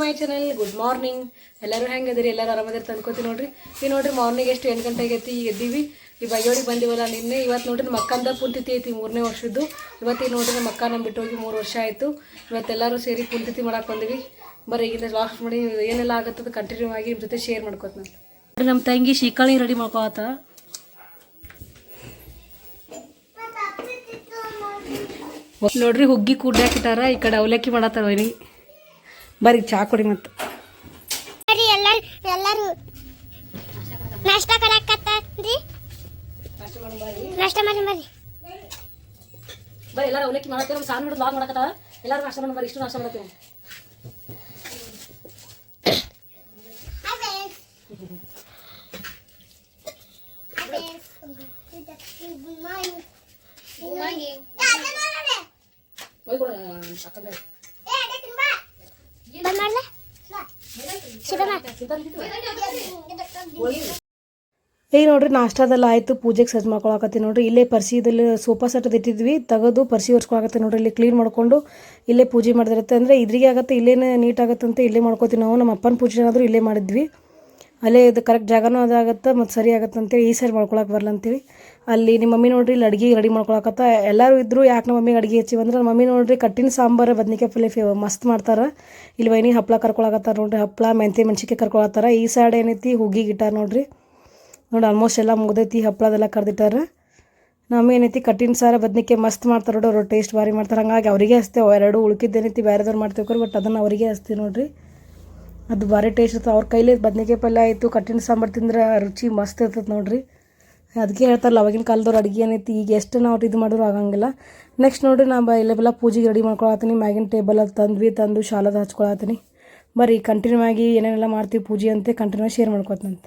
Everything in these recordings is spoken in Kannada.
ಮೈ ಚಾನಲ್ ಗುಡ್ ಮಾರ್ನಿಂಗ್ ಎಲ್ಲರೂ ಹೆಂಗದಿರಿ ಎಲ್ಲರೂ ಆರಾಮದಿರಿ ತಂದ್ಕೋತೀವಿ ನೋಡ್ರಿ. ಈ ನೋಡ್ರಿ ಮಾರ್ನಿಂಗ್ ಎಷ್ಟು ಎಂಟು ಗಂಟೆಗೆ ಐತಿ ಈಗ ಎದ್ದೀವಿ. ಈ ಬೈಯೋಡಿಗೆ ಬಂದಿವಲ್ಲ ನಿನ್ನೆ. ಇವತ್ತು ನೋಡ್ರಿ ಮಕ್ಕಂದ ಪುಂತಿಥಿ ಐತಿ ಮೂರನೇ ವರ್ಷದ್ದು. ಇವತ್ತು ಈಗ ನೋಡ್ರಿ ನಮ್ಮ ಅಕ್ಕ ನಮ್ಮ ಬಿಟ್ಟು ಹೋಗಿ ಮೂರು ವರ್ಷ ಆಯಿತು. ಇವತ್ತೆಲ್ಲರೂ ಸೇರಿ ಪುಂತಿತಿ ಮಾಡಕ್ಕೆ ಬಂದಿವಿ. ಬರೀ ಈಗಿಂದ ಲಾಸ್ಟ್ ಮಾಡಿ ಏನೆಲ್ಲ ಆಗತ್ತದ ಕಂಟಿನ್ಯೂ ಆಗಿ ನಿಮ್ಮ ಜೊತೆ ಶೇರ್ ಮಾಡ್ಕೋತ ನೋಡ್ರಿ ನಮ್ಮ ತಂಗಿ ಶಿಕಾಳಿ ರೆಡಿ ಮಾಡ್ಕೋತ ನೋಡ್ರಿ ಹುಗ್ಗಿ ಕೂಡ್ಯಾಕಿಟ್ಟಾರ ಈ ಕಡೆ ಅವಲಕ್ಕಿ ಮಾಡತ್ತಾರ ವೈನಿ. ಬರ್ರಿ ಚಾ ಕೊಡಿ ಮತ್ತೆ. ಎಲ್ಲರೂ ಎಲ್ಲರೂ ನಾಷ್ಟ ಮಾಡಕತ್ತೀರಿ ನಾಷ್ಟ ಮಾಡಿ ಬರ್ರಿ ಬರೀ ಎಲ್ಲರೂ ಅವಲಕ್ಕಿ ಮಾಡತ್ತೇವೆ ಸಾರ್ ನೋಡಿ ಲಾಗ್ ಮಾಡಕತ್ತ ಎಲ್ಲರೂ ನಾಷ್ಟ ಮಾಡಿ ಬರ್ರಿ ಇಷ್ಟು ನಾಷ್ಟ ಮಾಡತ್ತೇವೆ ಶಿವಮ್ಮ ಈಗ ನೋಡ್ರಿ, ನಾಷ್ಟಾದೆಲ್ಲ ಆಯ್ತು, ಪೂಜೆಗೆ ಸಜ್ಜು ಮಾಡ್ಕೊಳಕತ್ತಿ ನೋಡ್ರಿ. ಇಲ್ಲೇ ಪರ್ಸಿದಲ್ಲಿ ಸೋಫಾ ಸೆಟ್ ಇಟ್ಟಿದ್ವಿ, ತೆಗೆದು ಪರ್ಸಿ ಒರ್ಸ್ಕೊಳಕತ್ತೆ ನೋಡ್ರಿ. ಇಲ್ಲಿ ಕ್ಲೀನ್ ಮಾಡ್ಕೊಂಡು ಇಲ್ಲೇ ಪೂಜೆ ಮಾಡಿದಿರುತ್ತೆ. ಅಂದರೆ ಇದ್ರಿಗೆ ಆಗತ್ತೆ, ಇಲ್ಲೇನೇ ನೀಟ್ ಆಗುತ್ತೆ ಇಲ್ಲೇ ಮಾಡ್ಕೋತೀವಿ ನಾವು. ನಮ್ಮ ಅಪ್ಪನ ಪೂಜೆ ಏನಾದರೂ ಇಲ್ಲೇ ಮಾಡಿದ್ವಿ. ಅಲ್ಲೇ ಇದು ಕರೆಕ್ಟ್ ಜಾಗನೂ ಅದಾಗತ್ತೆ ಮತ್ತು ಸರಿ ಆಗತ್ತೆ ಅಂತೇಳಿ ಈ ಸೈಡ್ ಮಾಡ್ಕೊಳಕ್ಕೆ ಬರಲ್ಲ ಅಂತೇಳಿ ಅಲ್ಲಿ ನಿಮ್ಮ ಮಮ್ಮಿ ನೋಡ್ರಿ ಇಲ್ಲಿ ಅಡುಗೆ ರೆಡಿ ಮಾಡ್ಕೊಳಕತ್ತ. ಎಲ್ಲರೂ ಇದ್ದರು ಯಾಕೆ ನಮ್ಮ ಮಮ್ಮಿಗೆ ಅಡುಗೆ ಹೆಚ್ಚಿ ಅಂದ್ರೆ ನಮ್ಮ ಮಮ್ಮಿ ನೋಡ್ರಿ ಕಟ್ಟಿನ ಸಾಂಬಾರು, ಬದ್ನಿಕಾಯಿ ಪಲ್ಯ ಫೇ ಮಸ್ತ್ ಮಾಡ್ತಾರೆ. ಇಲ್ಲಿ ವೈನಿ ಹಪ್ಪಳ ಕರ್ಕೊಳಕತ್ತಾರ ನೋಡ್ರಿ ಹಪ್ಪಳ ಮೆಂತೆ ಮೆಣ್ಸಿಕಾಯಿ ಕರ್ಕೊಳತ್ತಾರ ಈ ಸೈಡ್ ಏನೈತಿ ಹುಗ್ಗಿ, ಗಿಟಾರ್ ನೋಡ್ರಿ. ನೋಡಿ ಆಲ್ಮೋಸ್ಟ್ ಎಲ್ಲ ಮುಗ್ದೈತಿ ಹಪ್ಪಳದೆಲ್ಲ ಕರೆದಿಟ್ಟಾರ. ನಮ್ಮ ಏನೈತಿ ಕಟ್ಟಿನ ಸಾರ, ಬದ್ನಿಕಾಯಿ ಮಸ್ತ್ ಮಾಡ್ತಾರೆ ನೋಡಿ ಅವ್ರು ಟೇಸ್ಟ್ ಭಾರಿ ಮಾಡ್ತಾರೆ. ಹಂಗಾಗಿ ಅವರಿಗೆ ಹಚ್ತೇವೆ. ಎರಡು ಉಳ್ಕಿದ್ದೇನೈತಿ ಬೇರೆದವ್ರು ಮಾಡ್ತೇವೆ ಬಟ್ ಅದನ್ನು ಅವರಿಗೆ ಹಚ್ತೀವಿ ನೋಡ್ರಿ. ಅದು ಭಾರಿ ಟೇಸ್ಟ್ ಇರ್ತದೆ. ಅವ್ರ ಕೈಲಿ ಬದನೇಕಾಯಿ ಪಲ್ಯ ಆಯಿತು ಕಟ್ಟಿನ ಸಾಂಬಾರು ತಿಂದ್ರೆ ರುಚಿ ಮಸ್ತ್ ಇರ್ತದೆ ನೋಡಿರಿ. ಅದಕ್ಕೆ ಹೇಳ್ತಾರಲ್ಲ, ಅವಾಗಿನ ಕಾಲದವ್ರು ಅಡುಗೆ ಏನೈತಿ, ಈಗ ಎಷ್ಟು ನಾವು ಇದು ಮಾಡಿದ್ರು ಆಗಂಗಿಲ್ಲ. ನೆಕ್ಸ್ಟ್ ನೋಡಿರಿ ನಾ ಬ ಇಲ್ಲೆಲ್ಲ ಪೂಜೆಗೆ ರೆಡಿ ಮಾಡ್ಕೊಳತ್ತೀನಿ. ಮ್ಯಾಗಿನ ಟೇಬಲ್ ಅದು ತಂದ್ವಿ, ತಂದು ಶಾಲದ ಹಚ್ಕೊಳತ್ತೀನಿ. ಬರೀ ಕಂಟಿನ್ಯೂ ಆಗಿ ಏನೇನೆಲ್ಲ ಮಾಡ್ತೀವಿ ಪೂಜೆ ಅಂತ ಕಂಟಿನ್ಯೂ ಶೇರ್ ಮಾಡ್ಕೊತಂತ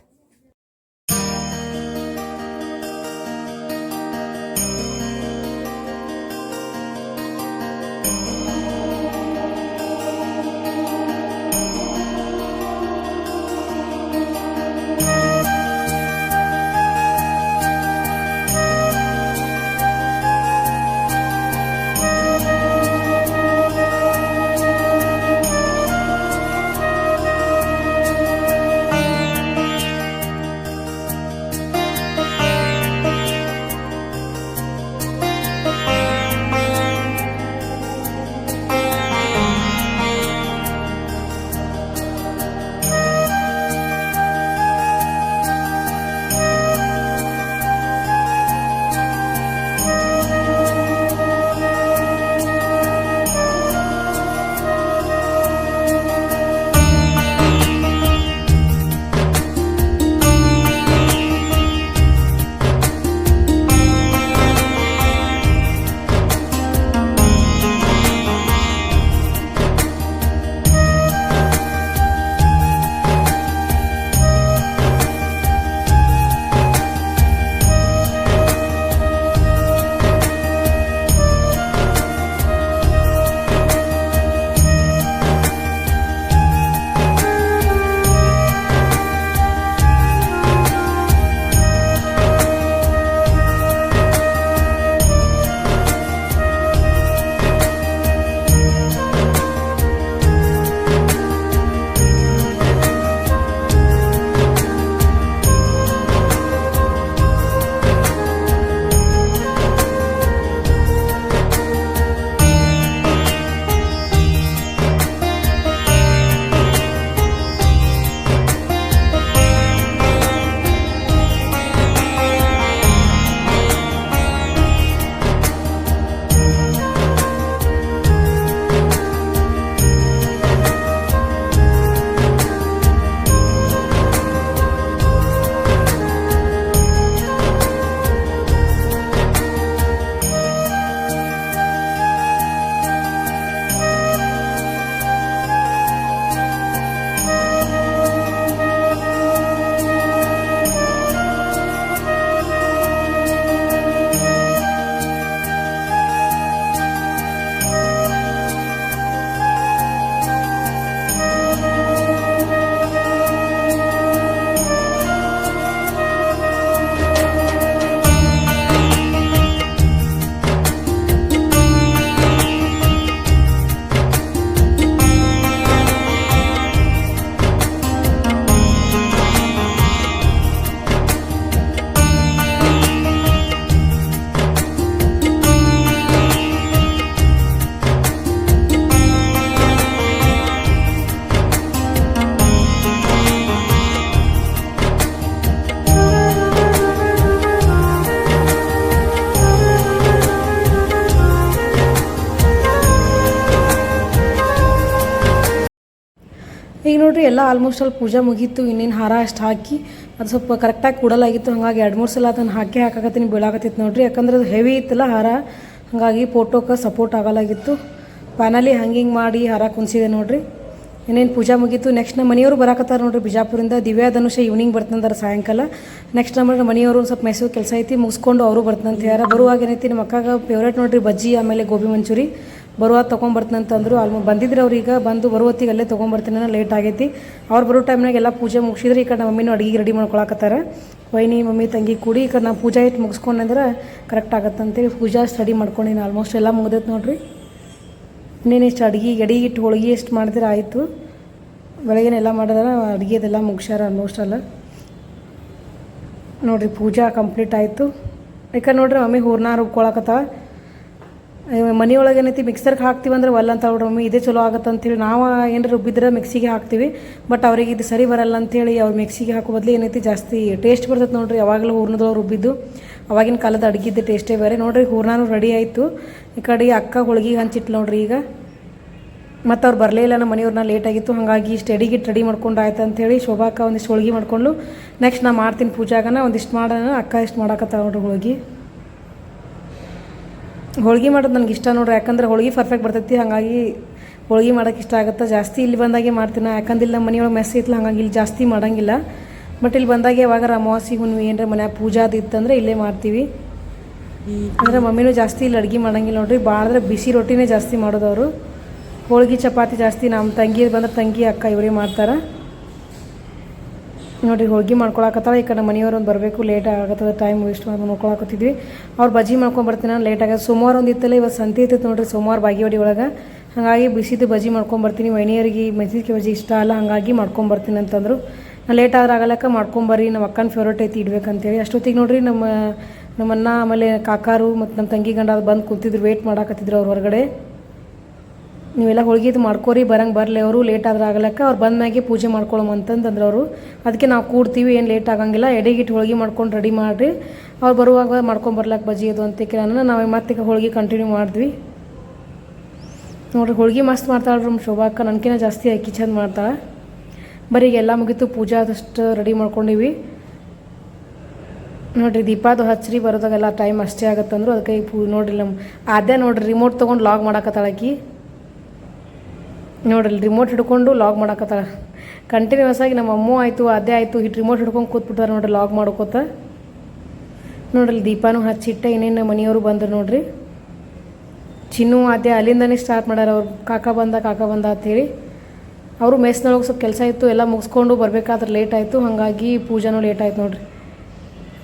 ಈಗ ನೋಡ್ರಿ ಎಲ್ಲ ಆಲ್ಮೋಸ್ಟ್ ಅಲ್ಲಿ ಪೂಜೆ ಮುಗೀತು, ಇನ್ನೇನು ಹಾರ ಅಷ್ಟು ಹಾಕಿ, ಅದು ಸ್ವಲ್ಪ ಕರೆಕ್ಟಾಗಿ ಕೂಡಲಾಗಿತ್ತು. ಹಾಗಾಗಿ ಎರಡು ಮೂರು ಸಲ ಅದನ್ನು ಹಾಕಿ ಹಾಕಾಕತ್ತೀನಿ ಬೀಳಾಕತ್ತಿತ್ತು ನೋಡ್ರಿ. ಯಾಕಂದ್ರೆ ಅದು ಹೆವಿ ಇತ್ತಲ್ಲ ಹಾರ, ಹಾಗಾಗಿ ಫೋಟೋಕ್ಕೆ ಸಪೋರ್ಟ್ ಆಗಲಾಗಿತ್ತು. ಫೈನಲಿ ಹಿಂಗೆ ಮಾಡಿ ಹಾರ ಕುಂಸಿದೆ ನೋಡ್ರಿ. ಇನ್ನೇನು ಪೂಜೆ ಮುಗೀತು ನೆಕ್ಸ್ಟ್ ನಮ್ಮ ಮನೆಯವರು ಬರಾಕತ್ತಾರ ನೋಡ್ರಿ ಬಿಜಾಪುರಿಂದ. ದಿವ್ಯಾ, ಧನುಷ ಈವ್ನಿಂಗ್ ಬರ್ತಾನಂದಾರ ಸಾಯಂಕಾಲ. ನೆಕ್ಸ್ಟ್ ನಮ್ಮ ಮನೆಯವರು ಸ್ವಲ್ಪ ಮೈಸೂರು ಕೆಲಸ ಐತಿ, ಮುಗಿಸ್ಕೊಂಡು ಅವರು ಬರ್ತಂತ ಯಾರ. ಬರುವಾಗ ಏನೈತಿ ನಮ್ಮ ಅಕ್ಕಾಗ ಫೇವ್ರೇಟ್ ನೋಡ್ರಿ ಬಜ್ಜಿ, ಆಮೇಲೆ ಗೋಬಿ ಮಂಚೂರಿ. ಬರುವಾಗ ಅಂತಂದ್ರು ಅಲ್ಲಿ ಬಂದಿದ್ರು ಈಗ, ಬಂದು ಬರುವತ್ತಿಗೆ ಅಲ್ಲೇ ತೊಗೊಂಬರ್ತೀನಿ ಲೇಟ್ ಆಗೈತಿ. ಅವ್ರು ಬರೋ ಟೈಮ್ನಾಗ ಎಲ್ಲ ಪೂಜೆ ಮುಗಿಸಿದ್ರೆ ಈ ಕಡೆ ನಮ್ಮ ಮಮ್ಮಿನೂ ಅಡುಗೆ ರೆಡಿ ಮಾಡ್ಕೊಳಕತ್ತಾರ. ವೈನಿ, ಮಮ್ಮಿ, ತಂಗಿ ಕೂಡಿ ಈ ಕಡೆ ನಾವು ಪೂಜಾ ಇಟ್ಟು ಮುಗಿಸ್ಕೊಂಡಂದ್ರೆ ಕರೆಕ್ಟ್ ಆಗತ್ತಂತೇಳಿ ಪೂಜಾ ಸ್ಟಡಿ ಮಾಡ್ಕೊಂಡಿನಿ ಆಲ್ಮೋಸ್ಟ್ ಎಲ್ಲ ಮುಗ್ದೈತೆ ನೋಡಿರಿ. ಇನ್ನೇನು ಇಷ್ಟು ಅಡುಗೆ ಎಡಿ ಇಟ್ಟು ಹೋಳಿಗೆ ಎಷ್ಟು ಮಾಡಿದ್ರೆ ಆಯಿತು. ಬೆಳಗ್ಗೆನೆಲ್ಲ ಮಾಡಿದ್ರೆ ಅಡುಗೆದೆಲ್ಲ ಮುಗಿಸ್ಯಾರ ಆಲ್ಮೋಸ್ಟ್ ಅಲ್ಲ. ನೋಡಿರಿ ಪೂಜಾ ಕಂಪ್ಲೀಟ್ ಆಯಿತು. ಯಾಕಂದ್ರೆ ನೋಡಿರಿ ಮಮ್ಮಿ ಹೂರ್ನ ರುಬ್ಕೊಳಕತ್ತಾವ ಮನೆಯೊಳಗೆ ಏನೈತಿ ಮಿಕ್ಸರ್ಗೆ ಹಾಕ್ತೀವಿ ಅಂದ್ರೆ ಒಲ್ಲ ಅಂತ ನೋಡ್ರಿ ಮಮ್ಮಿ. ಇದೇ ಚಲೋ ಆಗುತ್ತೆ ಅಂತೇಳಿ ನಾವು ಏನಾರ ರುಬ್ಬಿದ್ರೆ ಮಿಕ್ಸಿಗೆ ಹಾಕ್ತೀವಿ. ಬಟ್ ಅವ್ರಿಗೆ ಇದು ಸರಿ ಬರಲ್ಲ ಅಂತೇಳಿ ಅವ್ರು ಮಿಕ್ಸಿಗೆ ಹಾಕೋ ಬದಲು ಏನೈತಿ, ಜಾಸ್ತಿ ಟೇಸ್ಟ್ ಬರ್ತೈತೆ ನೋಡಿರಿ. ಯಾವಾಗಲೂ ಹೂರ್ಣದೊಳಗೆ ರುಬ್ಬಿದ್ದು, ಅವಾಗಿನ ಕಾಲದ ಅಡುಗೆದ್ದು ಟೇಸ್ಟೇ ಬೇರೆ. ನೋಡ್ರಿ ಹೂರ್ಣನೂ ರೆಡಿ ಆಯಿತು. ಈ ಕಡೆ ಅಕ್ಕ ಹೋಳ್ಗೆ ಹಂಚಿಟ್ಲು ನೋಡ್ರಿ ಈಗ. ಮತ್ತು ಅವ್ರು ಬರಲೇ ಇಲ್ಲ, ನಮ್ಮ ಮನೆಯವ್ರನ್ನ ಲೇಟ್ ಆಗಿತ್ತು. ಹಾಗಾಗಿ ಇಷ್ಟು ಅಡಿಗೆ ರೆಡಿ ಮಾಡ್ಕೊಂಡು ಆಯ್ತು ಅಂಥೇಳಿ ಶೋಭಾಕ ಒಂದಿಷ್ಟು ಹೋಳ್ಗೆ ಮಾಡ್ಕೊಂಡು ನೆಕ್ಸ್ಟ್ ನಾ ಮಾಡ್ತೀನಿ ಪೂಜಾಗನ, ಒಂದಿಷ್ಟು ಮಾಡೋಣ ಅಕ್ಕ ಇಷ್ಟು ಮಾಡಾಕತ್ತ ನೋಡ್ರಿ ಹೋಳ್ಗೆ. ಹೋಳ್ಗೆ ಮಾಡೋದು ನನಗೆ ಇಷ್ಟ ನೋಡ್ರಿ, ಯಾಕಂದ್ರೆ ಹೋಳ್ಗೆ ಪರ್ಫೆಕ್ಟ್ ಬರ್ತೈತಿ, ಹಾಗಾಗಿ ಹೋಳ್ಗೆ ಮಾಡೋಕೆ ಇಷ್ಟ ಆಗುತ್ತೆ. ಜಾಸ್ತಿ ಇಲ್ಲಿ ಬಂದಾಗೆ ಮಾಡ್ತೀನಿ, ಯಾಕಂದ್ರೆ ಇಲ್ಲಿ ನಮ್ಮ ಮನೆಯೊಳಗೆ ಮೆಸ್ ಇತ್ತು ಹಂಗಾಗಿ ಇಲ್ಲಿ ಜಾಸ್ತಿ ಮಾಡಂಗಿಲ್ಲ. ಬಟ್ ಇಲ್ಲಿ ಬಂದಾಗ ಯಾವಾಗ ಅಮಾವಾಸ್ಯೆ, ಹುಣ್ಣಿಮೆ, ಏನರ ಮನ್ಯಾಗ ಪೂಜಾ ಅದು ಇತ್ತಂದ್ರೆ ಇಲ್ಲೇ ಮಾಡ್ತೀವಿ. ಅಂದ್ರೆ ಮಮ್ಮಿನೂ ಜಾಸ್ತಿ ಇಲ್ಲಿ ಅಡುಗೆ ಮಾಡಂಗಿಲ್ಲ ನೋಡ್ರಿ ಭಾಳ ಅಂದ್ರೆ ಬಿಸಿ ರೊಟ್ಟಿನೇ ಜಾಸ್ತಿ ಮಾಡೋದು ಅವರು ಹೋಳ್ಗೆ, ಚಪಾತಿ ಜಾಸ್ತಿ ನಮ್ಮ ತಂಗಿ ಬಂದ್ರೆ ತಂಗಿ, ಅಕ್ಕ ಇವರೇ ಮಾಡ್ತಾರೆ. ನೋಡಿರಿ ಹೋಳ್ಗೆ ಮಾಡ್ಕೊಳಕತ್ತಾಳ. ಈ ಕಡೆ ಮನೆಯವ್ರು ಒಂದು ಬರಬೇಕು ಲೇಟ್ ಆಗತ್ತದ ಟೈಮ್ ವೇಸ್ಟ್ ಮಾಡಿ ನೋಡ್ಕೊಳಕತ್ತಿದ್ವಿ. ಅವ್ರು ಬಜ್ಜಿ ಮಾಡ್ಕೊಂಡು ಬರ್ತೀನಿ ಲೇಟ್ ಆಗೋದು ಸೋಮವಾರ ಒಂದು ಇತ್ತಲ್ಲ, ಇವತ್ತು ಸಂತೆ ಇರ್ತೈತೆ ನೋಡಿರಿ, ಸೋಮವಾರ ಬಾಗಿವಾಡಿ ಒಳಗೆ. ಹಾಗಾಗಿ ಬಿಸಿದು ಬಜ್ಜಿ ಮಾಡ್ಕೊಂಬರ್ತೀನಿ ವೈನಿಯರಿಗೆ ಮೆಣಸಿನ್ಕಾಯಿ ಬಜ್ಜಿ ಇಷ್ಟ ಅಲ್ಲ, ಹಾಗಾಗಿ ಮಾಡ್ಕೊಂಬರ್ತೀನಿ ಅಂತಂದರು. ನಾನು ಲೇಟ್ ಆದ್ರೆ ಆಗಲಕ್ಕ ಮಾಡ್ಕೊಂಬರ್ರಿ ನಮ್ಮ ಅಕ್ಕನ ಫೇವ್ರೇಟ್ ಐತಿ, ಇಡ್ಬೇಕಂತೇಳಿ. ಅಷ್ಟೊತ್ತಿಗೆ ನೋಡ್ರಿ ನಮ್ಮ, ನಮ್ಮನ್ನ ಆಮೇಲೆ ಕಾಕಾರು ಮತ್ತು ನಮ್ಮ ತಂಗಿ ಗಂಡ ಬಂದು ಕೂತಿದ್ರು ವೇಟ್ ಮಾಡಾಕತ್ತಿದ್ರು ಅವ್ರ ಹೊರಗಡೆ. ನೀವೆಲ್ಲ ಹೋಳ್ಗೆದು ಮಾಡ್ಕೋರಿ, ಬರಂಗೆ ಬರಲಿ, ಅವರು ಲೇಟ್ ಆದ್ರೆ ಆಗಲಕ್ಕ, ಅವ್ರು ಬಂದ್ಮ್ಯಾಗೆ ಪೂಜೆ ಮಾಡ್ಕೊಳ್ಳೋಮ ಅಂತಂದ್ರೆ ಅವರು. ಅದಕ್ಕೆ ನಾವು ಕೂಡ್ತೀವಿ, ಏನು ಲೇಟ್ ಆಗಂಗಿಲ್ಲ ಎಡೆಗಿಟ್ಟು ಹೋಳ್ಗೆ ಮಾಡ್ಕೊಂಡು ರೆಡಿ ಮಾಡಿರಿ. ಅವ್ರು ಬರುವಾಗ ಮಾಡ್ಕೊಂಡು ಬರ್ಲಾಕ ಬಜ್ಜಿ ಅದು ಅಂತ ಕೇಳೋಣ ನಾವು ಮತ್ತೆ ಹೋಳ್ಗೆ ಕಂಟಿನ್ಯೂ ಮಾಡಿದ್ವಿ. ನೋಡ್ರಿ, ಹೋಳ್ಗೆ ಮಸ್ತ್ ಮಾಡ್ತಾಳ್ರಿ ನಮ್ಮ ಶೋಭಾಕ್ಕ ನನಗಿನ ಜಾಸ್ತಿ ಅಕ್ಕಿ ಚಂದ ಮಾಡ್ತಾಳೆ. ಬರೀ ಎಲ್ಲ ಮುಗೀತು, ಪೂಜಾ ಅದಷ್ಟು ರೆಡಿ ಮಾಡ್ಕೊಂಡಿವಿ. ನೋಡ್ರಿ, ದೀಪಾದು ಹಚ್ಚರಿ ಬರೋದಾಗೆಲ್ಲ ಟೈಮ್ ಅಷ್ಟೇ ಆಗತ್ತಂದ್ರು. ಅದಕ್ಕೆ ಪೂ ನೋಡ್ರಿ ನಮ್ಮ ಅದೇ ನೋಡ್ರಿ ರಿಮೋಟ್ ತೊಗೊಂಡು ಲಾಗ್ ಮಾಡಾಕತ್ತಾಳಕಿ ನೋಡ್ರಿ ರಿಮೋಟ್ ಹಿಡ್ಕೊಂಡು ಲಾಗ್ ಮಾಡಾಕತ್ತಾರ. ಕಂಟಿನ್ಯೂಸ್ ಆಗಿ ನಮ್ಮ ಅಮ್ಮು ಆಯಿತು, ಅದೇ ಆಯಿತು ಹಿಟ್ಟು ರಿಮೋಟ್ ಹಿಡ್ಕೊಂಡು ಕೂತ್ಬಿಟ್ಟಾರೆ ನೋಡ್ರಿ ಲಾಗ್ ಮಾಡ್ಕೋತ. ನೋಡ್ರಿ, ದೀಪಾನು ಹಚ್ಚಿಟ್ಟ ಇನ್ನೇನು ಮನೆಯವರು ಬಂದ್ರು ನೋಡ್ರಿ. ಚಿನ್ನು ಅದೇ ಅಲ್ಲಿಂದನೇ ಸ್ಟಾರ್ಟ್ ಮಾಡ್ಯಾರ ಅವ್ರು. ಕಾಕ ಬಂದ ಕಾಕ ಬಂದ ಅಂತೇಳಿ. ಅವರು ಮೆಸ್ನೊಳಗೆ ಸ್ವಲ್ಪ ಕೆಲಸ ಇತ್ತು, ಎಲ್ಲ ಮುಗಿಸ್ಕೊಂಡು ಬರಬೇಕಾದ್ರೆ ಲೇಟ್ ಆಯಿತು, ಹಾಗಾಗಿ ಪೂಜಾನೂ ಲೇಟ್ ಆಯ್ತು ನೋಡ್ರಿ.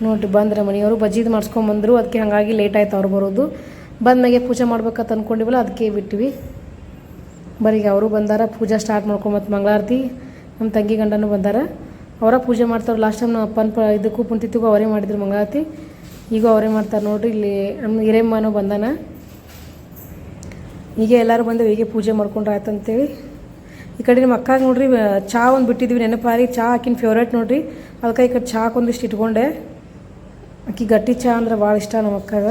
ನೋಡ್ರಿ, ಬಂದ್ರೆ ಮನೆಯವರು ಬಜ್ಜಿದು ಮಾಡಿಸ್ಕೊಂಬಂದರು ಅದಕ್ಕೆ ಹಾಗಾಗಿ ಲೇಟ್ ಆಯ್ತು ಅವ್ರು ಬರೋದು. ಬಂದ್ಮೇಲೆ ಪೂಜೆ ಮಾಡ್ಬೇಕಂತ ಅಂದ್ಕೊಂಡಿವಲ್ಲ ಅದಕ್ಕೆ ಬಿಟ್ವಿ. ಬರೀಗ ಅವರು ಬಂದಾರ, ಪೂಜೆ ಸ್ಟಾರ್ಟ್ ಮಾಡ್ಕೊಂಡು ಮತ್ತು ಮಂಗಳಾರತಿ. ನಮ್ಮ ತಂಗಿ ಗಂಡನೂ ಬಂದಾರ. ಅವರ ಪೂಜೆ ಮಾಡ್ತಾರೆ ಲಾಸ್ಟ್ ಟೈಮ್ ನಮ್ಮ ಅಪ್ಪನ ಪ ಇದಕ್ಕೂ ಪುಂಟಿತಿಗೂ ಅವರೇ ಮಾಡಿದ್ರು ಮಂಗಳಾರತಿ. ಈಗ ಅವರೇ ಮಾಡ್ತಾರೆ ನೋಡ್ರಿ, ಇಲ್ಲಿ ನಮ್ಮ ಹಿರೇಮ್ಮನೂ ಬಂದಾನ. ಈಗ ಎಲ್ಲರೂ ಬಂದು ಹೀಗೆ ಪೂಜೆ ಮಾಡ್ಕೊಂಡ್ರೆ ಆಯ್ತು ಅಂತೇಳಿ ಈ ಕಡೆ ನಮ್ಮ ಅಕ್ಕಾಗ ನೋಡ್ರಿ ಚಹಾ ಒಂದು ಬಿಟ್ಟಿದ್ವಿ ನೆನಪಾರಿ ಚಹಾ ಆಕಿನ ಫೇವ್ರೇಟ್ ನೋಡ್ರಿ. ಅದಕ್ಕೆ ಈ ಕಡೆ ಒಂದಿಷ್ಟು ಇಟ್ಕೊಂಡೆ. ಆಕಿ ಗಟ್ಟಿ ಚಹಾ ಅಂದ್ರೆ ಭಾಳ ಇಷ್ಟ ನಮ್ಮ ಅಕ್ಕಾಗ.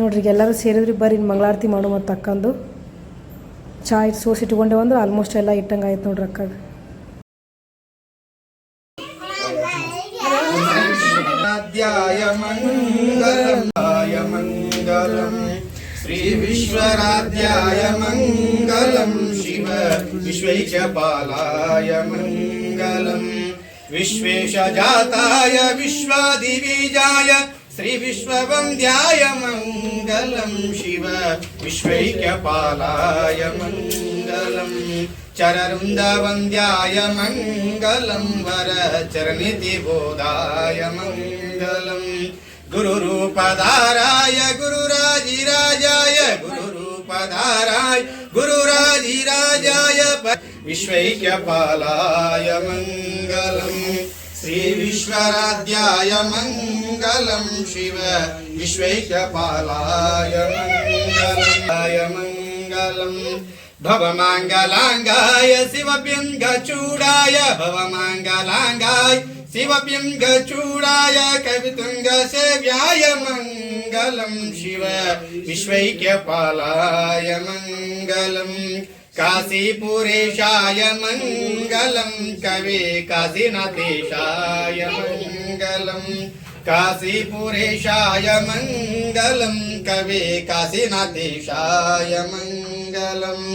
ನೋಡ್ರಿ ಎಲ್ಲರೂ ಸೇರಿದ್ರಿ, ಬರ್ರಿ ಮಂಗಳಾರತಿ ಮಾಡು ಮತ್ತು ಅಕ್ಕಂದು. ಚಾ ಇಟ್ಟು ಸೋಸಿ ಇಟ್ಕೊಂಡೆ ಅಂದ್ರೆ ಆಲ್ಮೋಸ್ಟ್ ಎಲ್ಲ ಇಟ್ಟಂಗೆ ಆಯ್ತು ನೋಡ್ರಿ ಅಕ್ಕಾಗ ध्याय मङ्गलमाय मङ्गलम् श्रीविश्वराध्याय मङ्गलं शिव विश्वैकपालाय मङ्गलम् विश्वेशजाताय विश्वादिबीजाय श्रीविश्ववन्द्याय मङ्गलं शिव विश्वैक्यपालाय मङ्गलम् चररुन्दवन्द्याय मङ्गलं वरचरणितिबोधाय मङ्गलम् गुरुरूपधाराय गुरुराजिराजाय गुरुरूपधाराय गुरुराजिराजाय विश्वैक्यपालाय मङ्गलम् श्रीविश्वराध्याय मङ्गलं शिव विश्वैक्यपालाय मङ्गलाय मङ्गलम् भवमाङ्गलाङ्गाय शिवपिङ्गचूडाय भवमाङ्गलाङ्गाय शिवपिङ्गचूडाय कवितुङ्गसेव्याय मङ्गलं शिव विश्वैक्यपालाय मङ्गलम् काशीपुरेशाय मङ्गलं कवे काशीनाथेशाय मङ्गलम् काशीपुरेशाय मङ्गलं कवे काशीनाथेशाय मङ्गलम्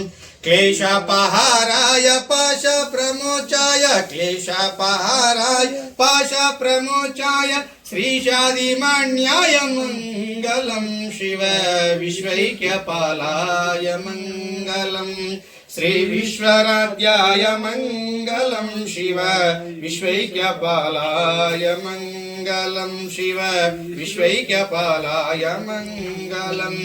क्लेशपहाराय पाशप्रमोचाय क्लेशपहाराय पाशप्रमोचाय श्रीशादिमान्याय मङ्गलं शिव विश्वैक्यपालाय मङ्गलम् श्रीविश्वराध्याय मङ्गलं शिव विश्वैक्यपालाय मङ्गलं शिव विश्वैक्यपालाय मङ्गलम्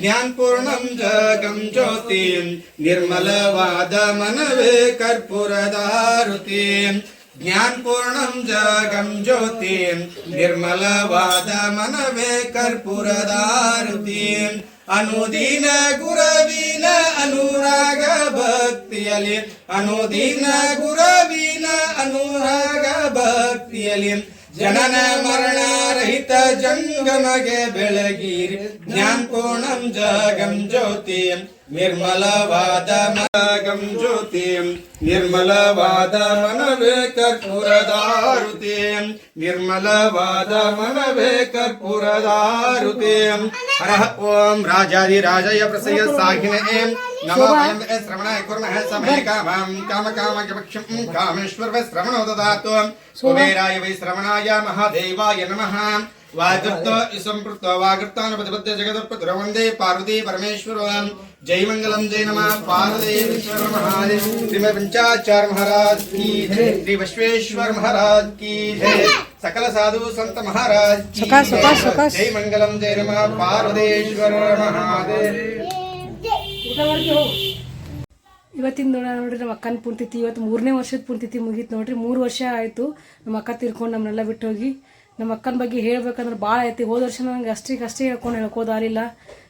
ज्ञानपूर्णं जगं ज्योतिं निर्मलवादमनवे कर्पूरदारुतिं ज्ञानपूर्णं जगं ज्योतिं निर्मलवादमनवे कर्पूरदारुतिम् अनुदीन गुरवीन अनुराग ಭಕ್ತಿಯಲಿ ಅನುದೀನ ಗುರವಿನ ಅನುರಾಗ ಭಕ್ತಿಯಲಿ ಜನನ ಮರಣ ರಹಿತ ಜಂಗಮಗೆ ಬೆಳಗಿರಿ ಜ್ಞಾನಪೂರ್ಣಂ ಜಗಂ ಜ್ಯೋತಿ ನಿರ್ಮಲವಾದ ಮಗಂ ಜ್ಯೋತಿ ನಿರ್ಮಲವಾದ ಮನವೇ ಕರ್ಪೂರದಾರುತಿ ನಿರ್ಮಲವಾದ ಮನವೇ ಕರ್ಪೂರದಾರುತಿ ಹರಃ ಓಂ ರಾಜಾದಿರಾಜಯ ಪ್ರಸಯ ಸಾಹಿನೇ ನಮೋ ವಯಂ ವೇ ಶ್ರವಣಾಯ ಕುರ್ಮಃ ಸಮೇ ಕಾಮಂ ಕಾಮ ಕಾಮ ಕಪಕ್ಷಂ ಕಾಮೇಶ್ವರ ವೈ ಶ್ರವಣೋ ದದಾತು महायामः देवाय नमः। वागर्त इसंपृत वागर्तानुपतिपद्य जगदप्रतुर वंदे पार्वती परमेश्वर। जय मंगलम जय नमः। पार्वदेव महादेव। श्री पंचाचार्य महाराज की श्री विश्वेश्वर महाराज की जय। सकल साधु संत महाराज की जय। मंगलम जय नमः। पार्वदेश्वर महादेव। ಇವತ್ತಿನ ನೋಡ ನೋಡ್ರಿ ನಮ್ಮ ಅಕ್ಕನ ಪೂರ್ತಿತಿ ಇವತ್ತು ಮೂರನೇ ವರ್ಷದ ಪೂರ್ತಿತಿ ಮುಗೀತು ನೋಡ್ರಿ. ಮೂರು ವರ್ಷ ಆಯಿತು ನಮ್ಮ ಅಕ್ಕ ತಿರ್ಕೊಂಡು ನಮ್ಮನ್ನೆಲ್ಲ ಬಿಟ್ಟು ಹೋಗಿ. ನಮ್ಮ ಅಕ್ಕನ ಬಗ್ಗೆ ಹೇಳ್ಬೇಕಂದ್ರೆ ಭಾಳ ಐತಿ. ಹೋದ ವರ್ಷ ನಂಗೆ ಅಷ್ಟಿಗೆ ಅಷ್ಟೇ ಹೇಳ್ಕೊಂಡು ಹೇಳ್ಕೋದಾರಿಲ್ಲ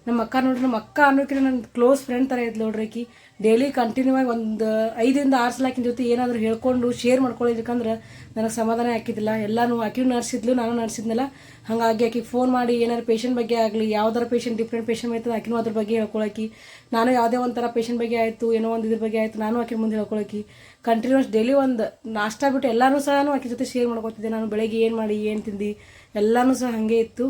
ನಮ್ಮ ಅಕ್ಕ ನೋಡ್ರಿ, ನಮ್ಮ ಅಕ್ಕ ಅನ್ನೋಕಿನ ನನ್ನ ಕ್ಲೋಸ್ ಫ್ರೆಂಡ್ ಥರ ಐತೆ ನೋಡ್ರಿ ಆಕಿ. ಡೈಲಿ ಕಂಟಿನ್ಯೂ ಆಗಿ ಒಂದು ಐದರಿಂದ ಆರು ಸಲ ಆಕಿನ ಜೊತೆ ಏನಾದರೂ ಹೇಳ್ಕೊಂಡು ಶೇರ್ ಮಾಡ್ಕೊಳ್ಳಿದ್ದಕ್ಕಂದ್ರೆ ನನಗೆ ಸಮಾಧಾನ ಹಾಕಿದ್ದಿಲ್ಲ ಎಲ್ಲಾನು ಆಕಿಯೂ ನರ್ಸಿದ್ಲು ನಾನು ನರ್ಸಿದ್ನಲ್ಲ ಹಾಗಾಗಿ ಆಕಿಗೆ ಫೋನ್ ಮಾಡಿ ಏನಾದ್ರು ಪೇಷಂಟ್ ಬಗ್ಗೆ ಆಗಲಿ, ಯಾವ್ದಾರ ಪೇಷಂಟ್ ಡಿಫ್ರೆಂಟ್ ಪೇಷಂಟ್ ಆಯ್ತು ಆಕಿನೂ ಅದ್ರ ಬಗ್ಗೆ ಹೇಳ್ಕೊಳಕಿ. ನಾನು ಯಾವುದೇ ಒಂಥರ ಪೇಷಂಟ್ ಬಗ್ಗೆ ಆಯಿತು, ಏನೋ ಒಂದು ಇದ್ರ ಬಗ್ಗೆ ಆಯಿತು, ನಾನು ಆಕಿನ ಮುಂದೆ ಹೇಳ್ಕೊಳಕಿ. ಕಂಟಿನ್ಯೂಸ್ ಡೈಲಿ ಒಂದು ನಾಷ್ಟ ಬಿಟ್ಟು ಎಲ್ಲನೂ ಸಹ ಆಕಿ ಜೊತೆ ಶೇರ್ ಮಾಡ್ಕೊತಿದ್ದೆ. ನಾನು ಬೆಳಗ್ಗೆ ಏನು ಮಾಡಿ, ಏನು ತಿಂದು, ಎಲ್ಲನೂ ಸಹ ಹಾಗೆ ಇತ್ತು.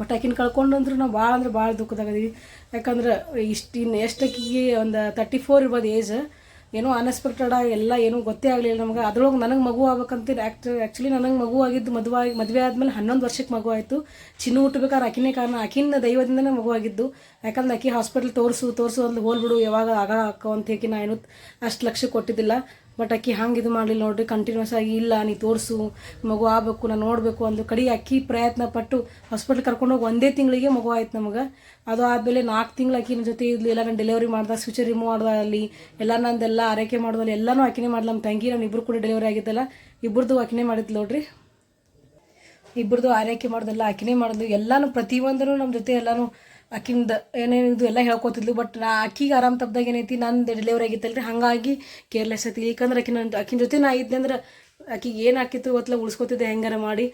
ಬಟ್ ಆಕಿನ ಕಳ್ಕೊಂಡು ಅಂದ್ರೂ ನಾವು ಭಾಳ ಅಂದ್ರೆ ಭಾಳ ದುಃಖದಾಗದೀವಿ. ಯಾಕಂದ್ರೆ ಇಷ್ಟು ಇನ್ನು ಎಷ್ಟು ಆಕಿಗೆ ಒಂದು ತರ್ಟಿ ಫೋರ್ ಇರ್ಬೋದು ಏಜ್ ಏನೋ ಅನ್ಎಕ್ಸ್ಪೆಕ್ಟೆಡ್ ಎಲ್ಲ ಏನೂ ಗೊತ್ತೇ ಆಗಲಿಲ್ಲ ನಮಗೆ. ಅದ್ರೊಳಗೆ ನನಗೆ ಮಗು ಆಗ್ಬೇಕಂತ ಆ್ಯಕ್ಟ್ ಆ್ಯಕ್ಚುಲಿ ನನಗೆ ಮಗು ಆಗಿದ್ದು ಮದುವೆ ಮದುವೆ ಆದಮೇಲೆ ಹನ್ನೊಂದು ವರ್ಷಕ್ಕೆ ಮಗು ಆಯಿತು. ಚಿನ್ನು ಹುಟ್ಟಬೇಕಾದ್ರೆ ಆಕಿನೇ ಕಾರಣ. ಆಕಿನ ದೈವದಿಂದನೇ ಮಗು ಆಗಿದ್ದು. ಯಾಕಂದ್ರೆ ಆಕಿ ಹಾಸ್ಪಿಟ್ಲ್ ತೋರಿಸು ತೋರಿಸು ಅಂತ ಹೋಲ್ಬಿಡು ಯಾವಾಗ ಆಗ ಹಾಕೋ ಅಂತ ಹೇಳಿ ನಾನು ಅಷ್ಟು ಲಕ್ಷ ಕೊಟ್ಟಿದ್ದಿಲ್ಲ. ಬಟ್ ಅಕ್ಕಿ ಹಂಗೆ ಇದು ಮಾಡಲಿಲ್ಲ ನೋಡ್ರಿ ಕಂಟಿನ್ಯೂಸ್ ಆಗಿ ಇಲ್ಲ, ನೀ ತೋರಿಸು, ಮಗು ಆಗಬೇಕು ನಾನು ನೋಡಬೇಕು ಅಂದು ಕಡೆ ಅಕ್ಕಿ ಪ್ರಯತ್ನ ಪಟ್ಟು ಹಾಸ್ಪಿಟ್ಲ್ ಕರ್ಕೊಂಡೋಗಿ ಒಂದೇ ತಿಂಗಳಿಗೆ ಮಗು ಆಯ್ತು ನಮಗೆ. ಅದು ಆದಮೇಲೆ ನಾಲ್ಕು ತಿಂಗಳು ಆಕಿನ ಜೊತೆ ಇರಲಿಲ್ಲ ನಾನು ಡೆಲಿವರಿ ಮಾಡ್ದೆ ಸ್ವಿಚ್ ರಿಮೂವ್ ಮಾಡ್ದೆ ಅಲ್ಲಿ ಎಲ್ಲ ನಂದೆಲ್ಲ ಆರೈಕೆ ಮಾಡೋದಲ್ಲಿ ಎಲ್ಲನೂ ಆಕಿನೇ ಮಾಡ್ದೆ ನಮ್ಮ ತಂಗಿ ನಾನು ಇಬ್ಬರು ಕೂಡ ಡೆಲಿವರಿ ಆಗಿದ್ದಲ್ಲ ಇಬ್ಬರದು ಆಕಿನೇ ಮಾಡಿದ್ಲು ನೋಡ್ರಿ. ಇಬ್ಬರದು ಆರೈಕೆ ಮಾಡೋದೆಲ್ಲ ಆಕಿನೇ ಮಾಡೋದು ಎಲ್ಲಾನು ಪ್ರತಿಯೊಂದೂ ನಮ್ಮ ಜೊತೆ ಎಲ್ಲಾನು ಆಕಿಂದ ಏನೇನು ಇದು ಎಲ್ಲ ಹೇಳ್ಕೊತಿದ್ಲು ಬಟ್ ನಾ ಆಕಿಗೆ ಆರಾಮ್ ತಪ್ಪದಾಗ ಏನೈತಿ, ನಂದು ಡೆಲಿವರಿ ಆಗಿತ್ತಲ್ರಿ. ಹಾಗಾಗಿ ಕೇರ್ಲೆಸ್ ಐತಿ ಯಾಕಂದ್ರೆ ಆಕಿನ ಆಕಿನ ಜೊತೆ ನಾ ಇದ್ದೆ ಅಂದ್ರೆ ಆಕಿಗೆ ಏನು ಹಾಕಿತ್ತು ಗೊತ್ತಲ್ಲ, ಉಳಿಸ್ಕೊತಿದ್ದೆ ಹೆಂಗಾರ ಮಾಡಿ.